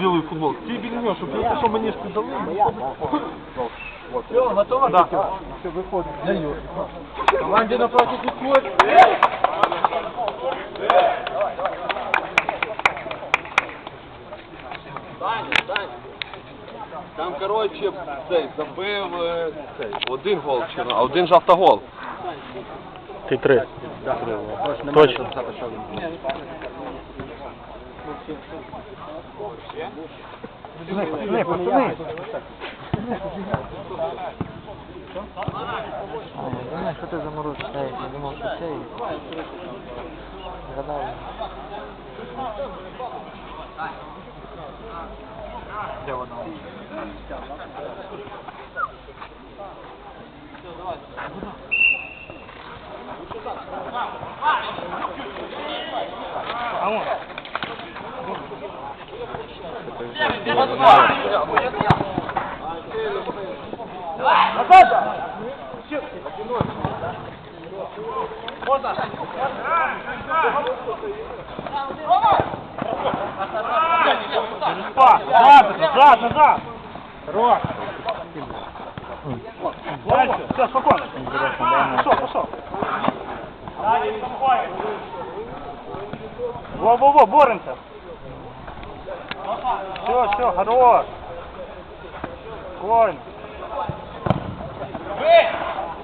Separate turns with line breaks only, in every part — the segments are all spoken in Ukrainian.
білої футболки. Ті білі, щоб те, що мені ж піддали.
Все, готово?
Да.
Все, виходить. Я Юр. Команді напроти підходь.
Там, коротше, цей, забив е, цей, один гол вчора, а один ж автогол.
Ти три.
Точно.
Точно.
Пацани, пацани.
Знаєш, що ти заморозиш? Я не думав, що це. Згадав.
Де вона? А вон. Назад! Через пас. Назад, назад, назад. Дальше. Все. Во-во-во, боремся. Все, все, хорош. Спокойно.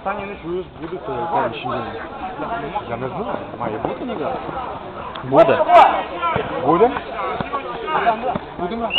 Саня, не чуєш, буде це чи ні? Я не знаю. Має бути, не
Буде.
Буде? Будемо?